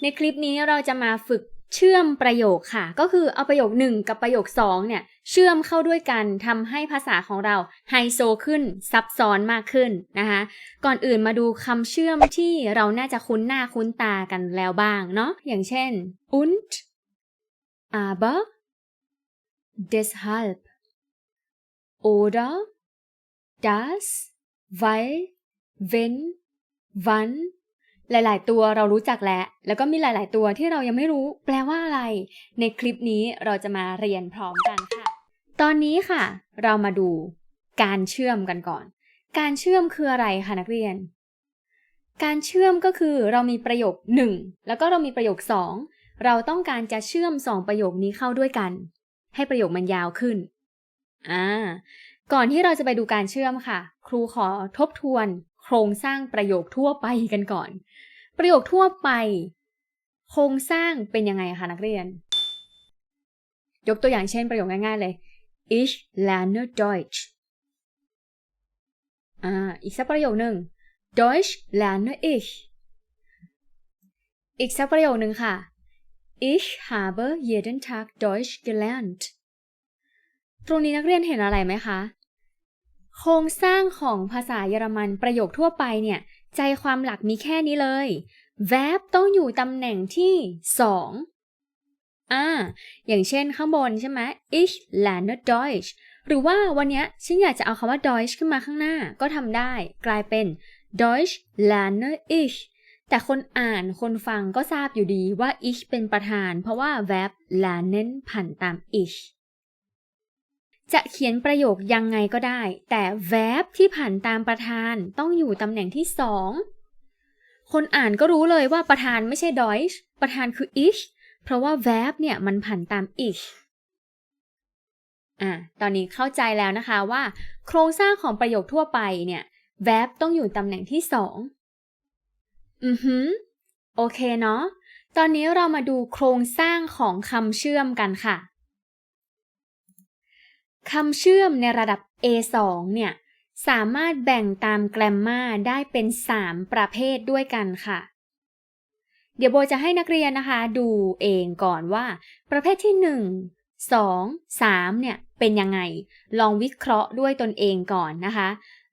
ในคลิปนี้เราจะมาฝึกเชื่อมประโยคค่ะ ก็คือเอาประโยค 1 กับประโยค 2 เนี่ย เชื่อมเข้าด้วยกันทำให้ภาษาของเราไฮโซขึ้น ซับซ้อนมากขึ้นนะคะ ก่อนอื่นมาดูคำเชื่อมที่เราน่าจะคุ้นหน้าคุ้นตากันแล้วบ้างเนาะอย่างเช่น und aber deshalb oder das weil wenn wann หลาย ๆ ตัวเรารู้จักแล้ว แล้วก็มีหลาย ๆ ตัวที่เรายังไม่รู้ แปลว่าอะไร ในคลิปนี้เราจะมาเรียนพร้อมกันค่ะ ตอนนี้ค่ะ เรามาดูการเชื่อมกันก่อน การเชื่อมคืออะไรคะนักเรียน การเชื่อมก็คือเรามีประโยค 1 แล้วก็เรามีประโยค 2 เราต้องการจะเชื่อม 2 ประโยคนี้เข้าด้วยกัน ให้ประโยคมันยาวขึ้น อ่า ก่อนที่เราจะไปดูการเชื่อมค่ะ ครูขอทบทวนโครงสร้างประโยคทั่วไปกันก่อน ประโยคทั่วไป โครงสร้างเป็นยังไงคะนักเรียน ยกตัวอย่างเช่นประโยคง่ายๆเลย Ich lerne Deutsch อ่าอีกสักประโยคหนึ่ง Deutsch lerne ich อีกสักประโยคหนึ่งค่ะ Ich habe jeden Tag Deutsch gelernt ตรงนี้นักเรียนเห็นอะไรไหมคะ โครงสร้างของภาษาเยอรมันประโยคทั่วไปเนี่ย ใจความหลักมีแค่นี้เลย verb ต้องอยู่ตำแหน่งที่สองอ่า อย่างเช่นข้างบนใช่ไหม ich lerne Deutsch หรือว่าวันนี้ฉันอยากจะเอาคำว่า Deutsch ขึ้นมาข้างหน้าก็ทำได้กลายเป็น Deutsch lerne ich แต่คนอ่านคนฟังก็ทราบอยู่ดีว่า ich เป็นประธาน เพราะว่า verb lernen ผ่านตาม ich จะเขียนประโยคยังไงก็ได้ แต่ verb ที่ผ่านตามประธานต้องอยู่ตำแหน่งที่สองคนอ่านก็รู้เลยว่าประธานไม่ใช่ Deutsch ประธานคือ ich เพราะว่า verb เนี่ยมันผ่านตาม ich อะ ตอนนี้เข้าใจแล้วนะคะว่า โครงสร้างของประโยคทั่วไปเนี่ย verb ต้องอยู่ตำแหน่งที่สองอือหือโอเคเนาะ ตอนนี้เรามาดูโครงสร้างของคำเชื่อมกันค่ะ คำเชื่อมในระดับ A2 เนี่ยสามารถแบ่งตามแกรมมาได้เป็น 3 ประเภทด้วยกันค่ะ เดี๋ยวโบจะให้นักเรียนนะคะ ดูเองก่อนว่า ประเภทที่ 1 2 3เนี่ยเป็นยังไง ลองวิเคราะห์ด้วยตนเองก่อนนะคะ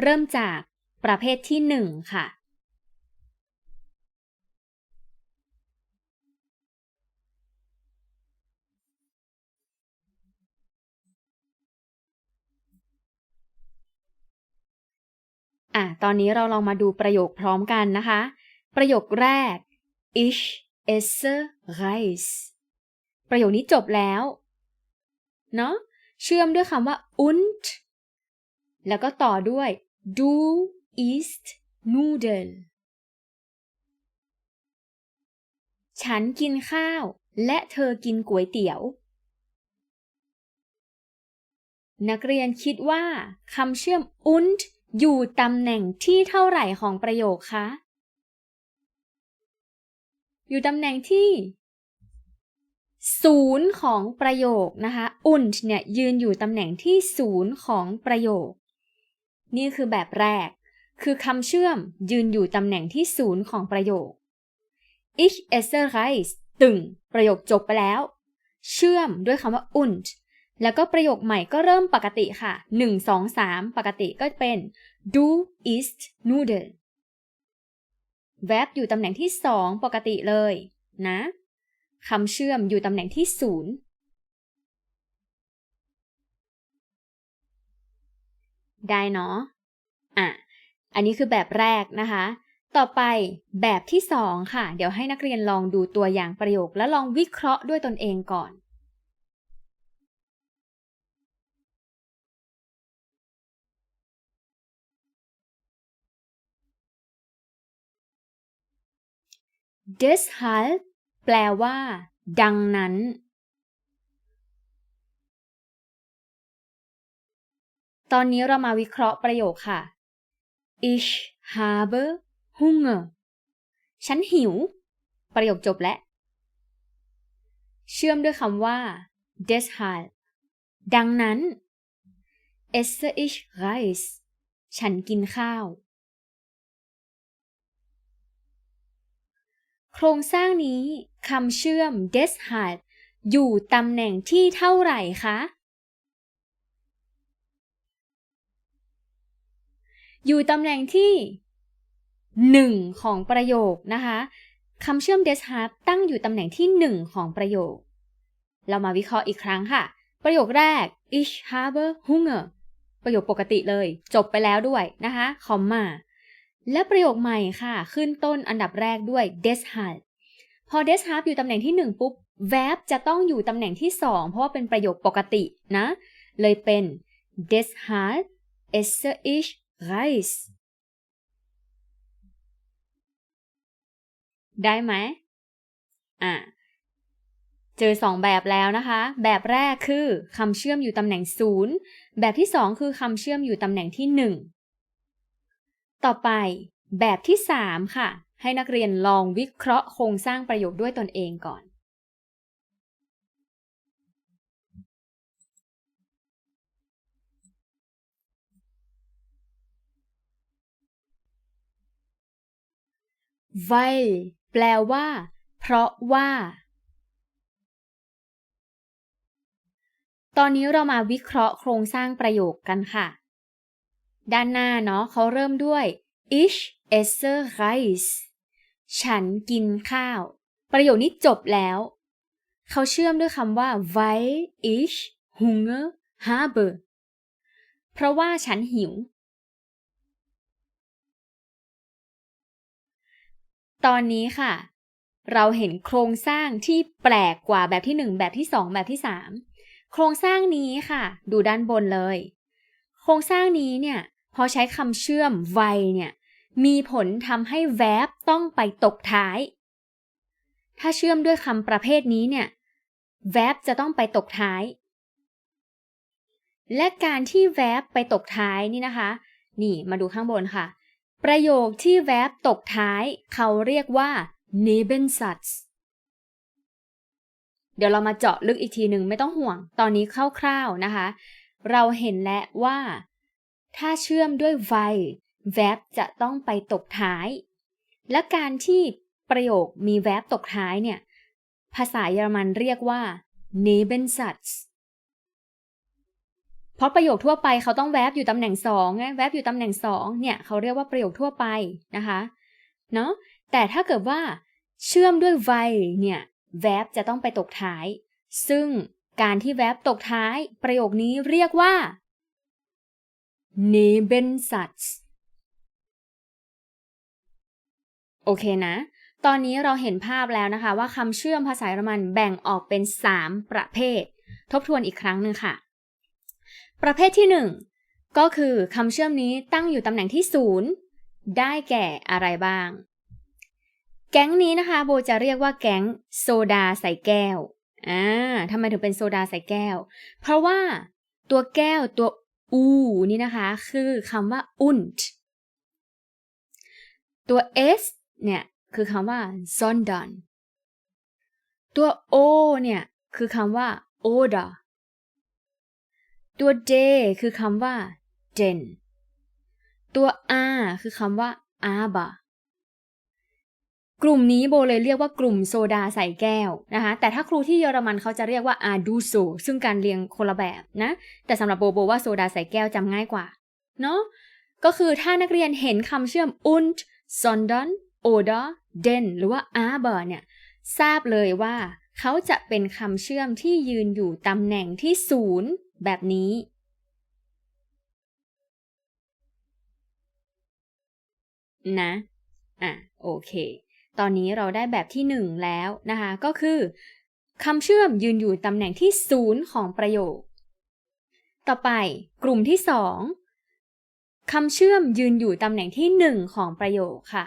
เริ่มจากประเภทที่ 1 ค่ะ อะตอนนี้เราลองมาดูประโยคพร้อมกันนะคะ ประโยคแรก ich esse Reis ประโยคนี้จบแล้ว เนาะเชื่อมด้วยคำว่า und แล้วก็ต่อด้วย du isst Nudel ฉันกินข้าว และเธอกินก๋วยเตี๋ยว นักเรียนคิดว่าคำเชื่อม und อยู่ตำแหน่งที่เท่าไหร่ของประโยคคะ อยู่ตำแหน่งที่ศูนย์ของประโยคนะคะ und เนี่ยยืนอยู่ตำแหน่งที่ศูนย์ของประโยค นี่คือแบบแรก คือคำเชื่อมยืนอยู่ตำแหน่งที่ศูนย์ของประโยค ich esse Reis ตึงประโยคจบไปแล้ว เชื่อมด้วยคำว่า und แล้วก็ประโยคใหม่ก็เริ่มปกติค่ะ 1 2 3 ปกติก็เป็น du ist Nudel verb อยู่ตำแหน่งที่ 2 ปกติเลย นะคำเชื่อมอยู่ตำแหน่งที่ 0 ได้เนาะอะ อันนี้คือแบบแรกนะคะ ต่อไปแบบที่ 2 ค่ะ เดี๋ยวให้นักเรียนลองดูตัวอย่างประโยค แล้วลองวิเคราะห์ด้วยตนเองก่อน deshalb แปลว่า ดังนั้น ตอนนี้เรามาวิเคราะห์ประโยคค่ะ ich habe Hunger ฉันหิว ประโยคจบแล้วเชื่อมด้วยคำว่า deshalb ดังนั้น esse ich Reis ฉันกินข้าว คครงสร้างนี้คำเชื่อม deshalb อยู่ตำแหน่งที่เท่าไหร่คะ อยู่ตำแหน่งที่หนึ่งของประโยคนะคะคำเชื่อม deshalb ตั้งอยู่ตำแหน่งที่หนึ่งของประโยค เรามาวิเคราะห์อีกครั้งค่ะ ประโยคแรก ich habe Hunger ประโยคปกติเลย จบไปแล้วด้วยนะคะคอมมา และประโยคใหม่ค่ะ ขึ้นต้นอันดับแรกด้วย deshalb พอ deshalb อยู่ตำแหน่งที่ 1 ปุ๊บ verb จะต้องอยู่ตำแหน่งที่ 2 เพราะว่าเป็นประโยคปกตินะ เลยเป็น deshalb esse ich Reis ได้ไหมอะเจอ 2 แบบแล้วนะคะ แบบแรกคือคำเชื่อมอยู่ตำแหน่ง 0 แบบที่ 2 คือคำเชื่อมอยู่ตำแหน่งที่ 1 ต่อไปแบบที่ 3 ค่ะ ให้นักเรียนลองวิเคราะห์โครงสร้างประโยคด้วยตนเองก่อน weil แปลว่า เพราะว่า ตอนนี้เรามาวิเคราะห์โครงสร้างประโยคกันค่ะ ด้านหน้าเนาะเขาเริ่มด้วย ich esse Reis ฉันกินข้าว ประโยคนี้จบแล้ว เขาเชื่อมด้วยคำว่า weil ich Hunger habe เพราะว่าฉันหิว ตอนนี้ค่ะ เราเห็นโครงสร้างที่แปลกกว่าแบบที่ 1 แบบที่ 2 แบบที่ 3 โครงสร้างนี้ค่ะ ดูด้านบนเลย โครงสร้างนี้เนี่ยพอใช้คำเชื่อม weil เนี่ยมีผลทำให้ verb ต้องไปตกท้าย ถ้าเชื่อมด้วยคำประเภทนี้เนี่ย verb จะต้องไปตกท้าย และการที่ verb ไปตกท้ายนี่นะคะ นี่มาดูข้างบนค่ะ ประโยคที่ verb ตกท้าย เขาเรียกว่า Nebensatz เดี๋ยวเรามาเจาะลึกอีกทีหนึ่งไม่ต้องห่วง ตอนนี้คร่าวๆนะคะ เราเห็นแล้วว่า ถ้าเชื่อมด้วย weil verb จะต้องไปตกท้าย และการที่ประโยคมี verb ตกท้ายเนี่ย ภาษาเยอรมันเรียกว่า Nebensatz เพราะประโยคทั่วไปเขาต้อง verb อยู่ตำแหน่ง2ไง verb อยู่ตำแหน่ง2เนี่ยเขาเรียกว่าประโยคทั่วไปนะคะเนาะแต่ถ้าเกิดว่าเชื่อมด้วย weil เนี่ย verb จะต้องไปตกท้าย ซึ่ง การที่ verb ตกท้าย ประโยคนี้เรียกว่า Nebensatz โอเคนะ ตอนนี้เราเห็นภาพแล้วนะคะว่าคำเชื่อมภาษาเยอรมันแบ่งออกเป็น 3 ประเภท ทบทวนอีกครั้งหนึ่งค่ะ ประเภทที่ 1 ก็คือคำเชื่อมนี้ตั้งอยู่ตำแหน่งที่ 0 ได้แก่อะไรบ้าง แก๊งนี้นะคะโบจะเรียกว่าแก๊งโซดาใส่แก้ว อ่าทำไมถึงเป็นโซดาใส่แก้ว เพราะว่าตัวแก้วตัวอูนี่นะคะ คือคำว่า und ตัว s เนี่ยคือคำว่า sondern ตัว o เนี่ยคือคำว่า oder ตัว d คือคำว่า den ตัว r คือคำว่า aber กลุ่มนี้โบเลยเรียกว่ากลุ่มโซดาใส่แก้วนะคะ แต่ถ้าครูที่เยอรมันเขาจะเรียกว่า a d u s o ซึ่งการเรียงคนละแบบนะ แต่สำหรับโบโบว่าโซดาใส่แก้วจำง่ายกว่า เนาะ ก็คือถ้านักเรียนเห็นคำเชื่อม und sondern oder den หรือว่า aber เนี่ย ทราบเลยว่าเขาจะเป็นคำเชื่อมที่ยืนอยู่ตำแหน่งที่ศูนย์แบบนี้ นะ อะ โอเค ตอนนี้เราได้แบบที่หนึ่งแล้วนะคะ ก็คือคำเชื่อมยืนอยู่ตำแหน่งที่ศูนย์ของประโยค ต่อไปกลุ่มที่สองคำเชื่อมยืนอยู่ตำแหน่งที่หนึ่งของประโยคค่ะ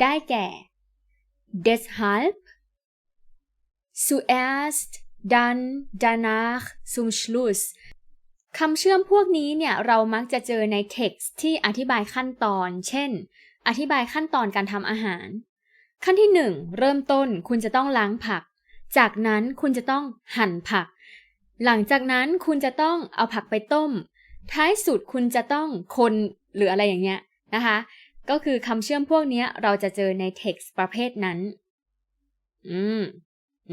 ได้แก่ deshalb zuerst dann danach zum Schluss คำเชื่อมพวกนี้เนี่ยเรามักจะเจอใน text ที่อธิบายขั้นตอน เช่น อธิบายขั้นตอนการทำอาหาร ขั้นที่ 1 เริ่มต้นคุณจะต้องล้างผัก จากนั้นคุณจะต้องหั่นผัก หลังจากนั้นคุณจะต้องเอาผักไปต้ม ท้ายสุดคุณจะต้องคนหรืออะไรอย่างเงี้ยนะคะ ก็คือคำเชื่อมพวกนี้เราจะเจอใน text ประเภทนั้น อืม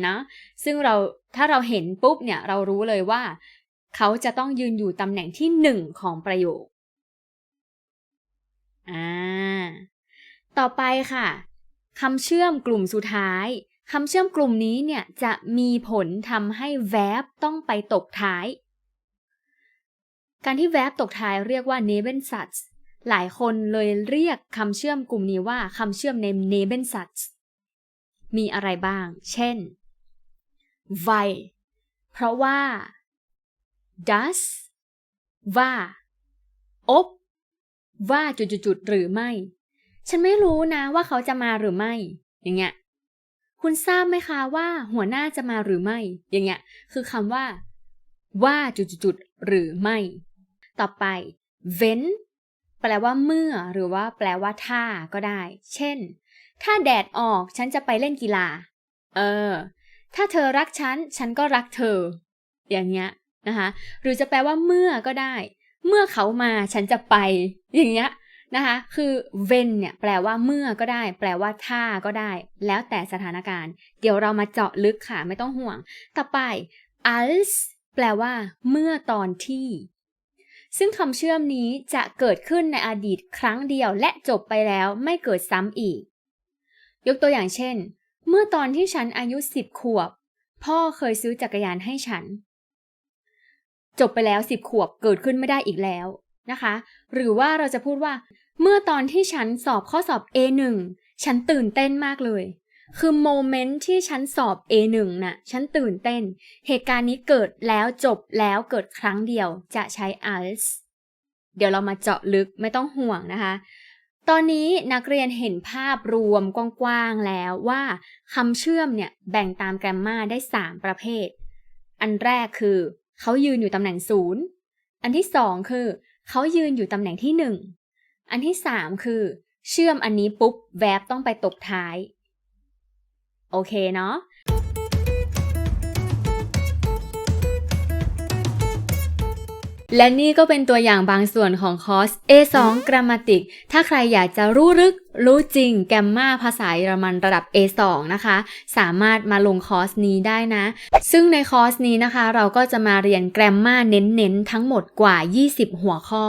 นะซึ่งเราถ้าเราเห็นปุ๊บเนี่ยเรารู้เลยว่า เขาจะต้องยืนอยู่ตำแหน่งที่หนึ่งของประโยคอ่าต่อไปค่ะ คำเชื่อมกลุ่มสุดท้ายคำเชื่อมกลุ่มนี้เนี่ยจะมีผลทำให้ verb ต้องไปตกท้าย การที่ verb ตกท้ายเรียกว่า Nebensatz หลายคนเลยเรียกคำเชื่อมกลุ่มนี้ว่าคำเชื่อมใน Nebensatz มีอะไรบ้าง เช่น weil เพราะว่า das ว่า ob ว่าจุดๆหรือไม่ ฉันไม่รู้นะว่าเขาจะมาหรือไม่ อย่างเงี้ย คุณทราบไหมคะว่าหัวหน้าจะมาหรือไม่ อย่างเงี้ย คือคำว่า ว่าจุดๆหรือไม่ ต่อไป wenn แปลว่าเมื่อ หรือว่าแปลว่าถ้าก็ได้ เช่น ถ้าแดดออกฉันจะไปเล่นกีฬา เออ ถ้าเธอรักฉัน ฉันก็รักเธอ อย่างเงี้ยนะคะ หรือจะแปลว่าเมื่อก็ได้ เมื่อเขามาฉันจะไป อย่างเงี้ย นะคะ คือ when เนี่ยแปลว่าเมื่อก็ได้ แปลว่าถ้าก็ได้ แล้วแต่สถานการณ์ เดี๋ยวเรามาเจาะลึกค่ะ ไม่ต้องห่วง ต่อไป als แปลว่า เมื่อตอนที่ ซึ่งคำเชื่อมนี้จะเกิดขึ้นในอดีตครั้งเดียวและจบไปแล้วไม่เกิดซ้ำอีก ยกตัวอย่างเช่น เมื่อตอนที่ฉันอายุสิบขวบ พ่อเคยซื้อจักรยานให้ฉัน จบไปแล้วสิบขวบเกิดขึ้นไม่ได้อีกแล้วนะคะ หรือว่าเราจะพูดว่า เมื่อตอนที่ฉันสอบข้อสอบ A1 ฉันตื่นเต้นมากเลย คือโมเมนต์ที่ฉันสอบ A1 น่ะ ฉันตื่นเต้น เหตุการณ์นี้เกิดแล้วจบแล้วเกิดครั้งเดียวจะใช้ als เดี๋ยวเรามาเจาะลึกไม่ต้องห่วงนะคะ ตอนนี้นักเรียนเห็นภาพรวมกว้างๆแล้วว่าคำเชื่อมเนี่ยแบ่งตามแกรมมาได้ 3 ประเภท อันแรกคือเขายืนอยู่ตำแหน่งศูนย์อันที่สองคือเขายืนอยู่ตำแหน่งที่หนึ่ง อันที่สามคือ เชื่อมอันนี้ปุ๊บแวบต้องไปตกท้าย โอเคเนาะ และนี่ก็เป็นตัวอย่างบางส่วนของคอร์ส A2 Grammatic ถ้าใครอยากจะรู้ลึกรู้จริงแกมมาภาษาเยอรมันระดับ A2 นะคะ สามารถมาลงคอร์สนี้ได้นะ ซึ่งในคอร์สนี้นะคะ เราก็จะมาเรียนแกรมมาเน้นๆ ทั้งหมดกว่า 20 หัวข้อ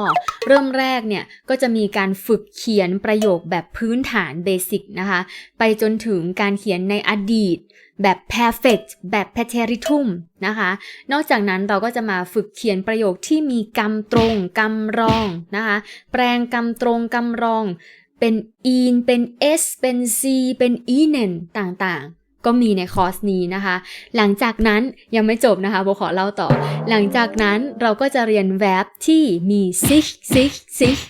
เริ่มแรกเนี่ย ก็จะมีการฝึกเขียนประโยคแบบพื้นฐานเบสิกนะคะ ไปจนถึงการเขียนในอดีต แบบ perfect แบบ preteritum นะคะ นอกจากนั้นเราก็จะมาฝึกเขียนประโยคที่มีกรรมตรงกรรมรองนะคะ แปลงกรรมตรงกรรมรอง เป็น in เป็น s เป็น c เป็น inen ต่างๆ ก็มีในคอร์สนี้นะคะ หลังจากนั้นยังไม่จบนะคะโบขอเล่าต่อ หลังจากนั้นเราก็จะเรียน verb ที่มี sich sich sich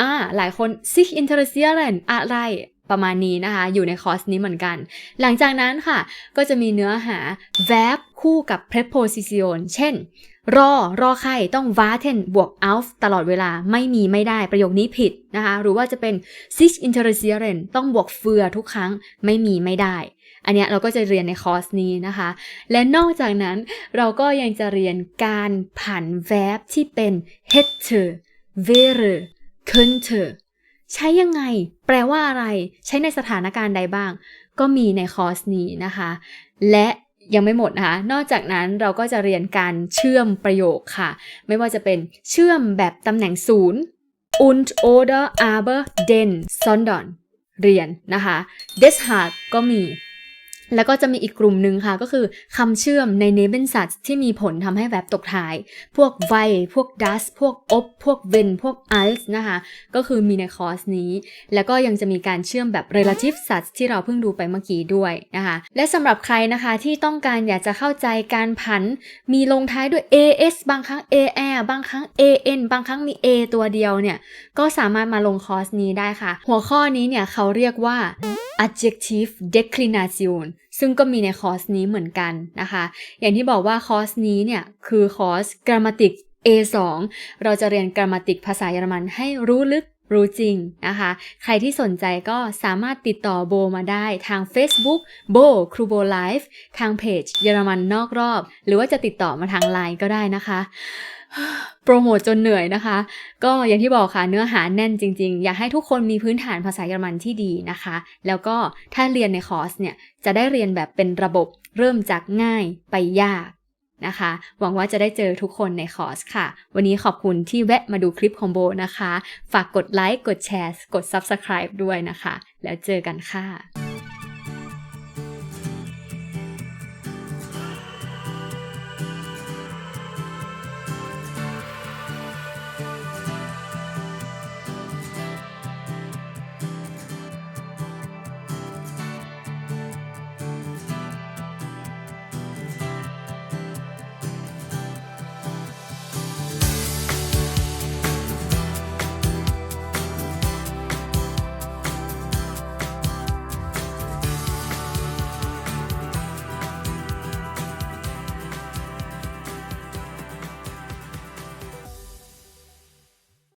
อ่าหลายคน sich interessieren อะไร ประมาณนี้นะคะ อยู่ในคอร์สนี้เหมือนกัน หลังจากนั้นค่ะ ก็จะมีเนื้อหา verb คู่กับ preposition เช่น รอ รอใครต้อง warten บวก auf ตลอดเวลาไม่มีไม่ได้ประโยคนี้ผิดนะคะ หรือว่าจะเป็น sich interessieren ต้องบวกเฟือทุกครั้งไม่มีไม่ได้อันเนี้ยเราก็จะเรียนในคอร์สนี้นะคะ และนอกจากนั้นเราก็ยังจะเรียนการผัน verb ที่เป็น hätte wäre könnte ใช้ยังไง แปลว่าอะไร ใช้ในสถานการณ์ใดบ้าง ก็มีในคอร์สนี้นะคะ และยังไม่หมดนะคะ นอกจากนั้นเราก็จะเรียนการเชื่อมประโยคค่ะ ไม่ว่าจะเป็นเชื่อมแบบตำแหน่งศูนย์ und oder aber den sondern เรียนนะคะ deshalb ก็มี แล้วก็จะมีอีกกลุ่มหนึ่งค่ะ ก็คือคำเชื่อมใน Nebensatz ที่มีผลทำให้แวบตกท้าย พวก weil พวก das พวก ob พวก wenn พวก als นะคะ ก็คือมีในคอร์สนี้ แล้วก็ยังจะมีการเชื่อมแบบ relative such ที่เราเพิ่งดูไปเมื่อกี้ด้วยนะคะ และสำหรับใครนะคะที่ต้องการอยากจะเข้าใจการผัน มีลงท้ายด้วย as บางครั้ง ar บางครั้ง an บางครั้งมี a ตัวเดียวเนี่ย ก็สามารถมาลงคอร์สนี้ได้ค่ะ หัวข้อนี้เนี่ยเขาเรียกว่า adjective declination ซึ่งก็มีในคอร์สนี้เหมือนกันนะคะ อย่างที่บอกว่าคอร์สนี้เนี่ยคือคอร์ส grammatic A2 เราจะเรียน grammatic ภาษาเยอรมันให้รู้ลึกรู้จริงนะคะ ใครที่สนใจก็สามารถติดต่อโบมาได้ทาง Facebook โบครูโบไลฟ์ทางเพจเยอรมันนอกรอบ หรือว่าจะติดต่อมาทางไลน์ก็ได้นะคะ โปรโมทจนเหนื่อยนะคะ ก็อย่างที่บอกค่ะเนื้อหาแน่นจริงๆ อยากให้ทุกคนมีพื้นฐานภาษาเยอรมันที่ดีนะคะ แล้วก็ถ้าเรียนในคอร์สเนี่ย จะได้เรียนแบบเป็นระบบเริ่มจากง่ายไปยากนะคะ หวังว่าจะได้เจอทุกคนในคอร์สค่ะ วันนี้ขอบคุณที่แวะมาดูคลิปของโบนะคะ ฝากกดไลค์กดแชร์ กด Subscribe ด้วยนะคะ แล้วเจอกันค่ะ